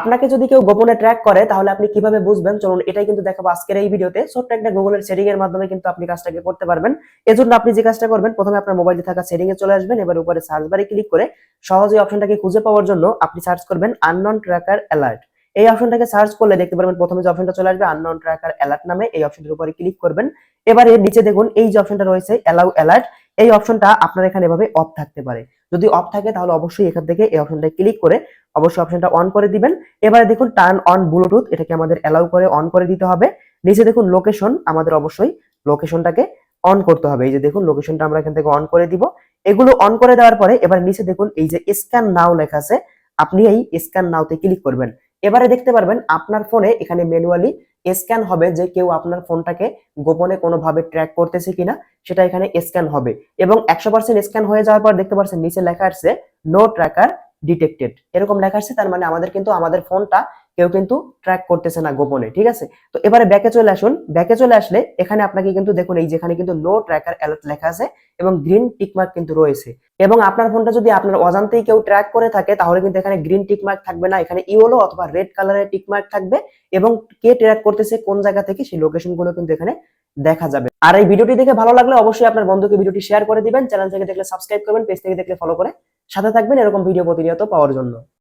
আপনাকে যদি কেউ গোপনে ট্র্যাক করে, তাহলে আপনি কীভাবে বুঝবেন? চলুন, এটাই কিন্তু দেখাবো আজকের এই ভিডিওতে। ছোট্ট একটা গুগলের সেটিং এর মাধ্যমে কিন্তু আপনি কাজটাকে করতে পারবেন। এজন্য আপনি যে কাজটা করবেন, প্রথমে আপনার মোবাইলে থাকা সেটিং এ চলে আসবেন। এবার উপরে সার্চ বারে ক্লিক করে সহজে অপশনটাকে খুঁজে পাওয়ার জন্য আপনি সার্চ করবেন আননন ট্র্যাকার অ্যালার্ট এই অপশনটাকে সার্চ করলে দেখতে পারবেন প্রথমে যে অপশনটা চলে আসবে আননন ট্র্যাকার অ্যালার্ট নামে এই অপশনটার উপরে ক্লিক করবেন। এবারে নিচে দেখুন, এই যে অপশনটা রয়েছে অ্যালাউ অ্যালার্ট এই অপশনটা আপনার এখানে এভাবে অফ থাকতে পারে। যদি অফ থাকে, তাহলে অবশ্যই এখান থেকে এই অপশনটা ক্লিক করে অবশ্যই অপশনটা অন করে দিবেন। এবারে দেখুন টার্ন অন ব্লুটুথ এটাকে আমাদের অ্যালাউ করে অন করে দিতে হবে। নিচে দেখুন লোকেশন আমাদের অবশ্যই লোকেশনটাকে অন করতে হবে। এই যে দেখুন লোকেশনটা আমরা এখান থেকে অন করে দিব। এগুলো অন করে দেওয়ার পরে এবার নিচে দেখুন, এই যে স্ক্যান নাও লেখা আছে, আপনি এই স্ক্যান নাওতে ক্লিক করবেন। এবারে দেখতে পারবেন আপনার ফোনে এখানে ম্যানুয়ালি স্ক্যান হবে যে কেউ আপনার ফোনটাকে গোপনে কোনোভাবে ট্র্যাক করতেছে কিনা, সেটা এখানে স্ক্যান হবে। এবং একশো পার্সেন্ট স্ক্যান হয়ে যাওয়ার পর দেখতে পাচ্ছেন নিচে লেখা আসছে নো ট্র্যাকার ডিটেক্টেড এরকম লেখা আসছে তার মানে আমাদের কিন্তু, আমাদের ফোনটা কেউ কিন্তু ট্র্যাক করতেছে না গোপনে, ঠিক আছে? তো এবারে ব্যাকে চলে আসুন। ব্যাকে চলে আসলে এখানে আপনাকে কিন্তু দেখুন, এই যেখানে কিন্তু নো ট্র্যাকার অ্যালার্ট লেখা আছে এবং গ্রিন টিকমার্ক কিন্তু রয়েছে। এবং আপনার ফোনটা যদি আপনার অজান্তেই কেউ ট্র্যাক করে থাকে, তাহলে কিন্তু এখানে গ্রিন টিকমার্ক থাকবে না, এখানে ইয়েলো অথবা রেড কালারের টিক মার্ক থাকবে এবং কে ট্র্যাক করতেছে, কোন জায়গা থেকে, সেই লোকেশনগুলো কিন্তু এখানে দেখা যাবে। আর এই ভিডিওটি দেখে ভালো লাগলে অবশ্যই আপনার বন্ধুকে ভিডিওটি শেয়ার করে দিবেন চ্যানেল থেকে দেখলে সাবস্ক্রাইব করবেন পেজ থেকে দেখলে ফলো করে সাথে থাকবেন এরকম ভিডিও প্রতিনিয়ত পাওয়ার জন্য।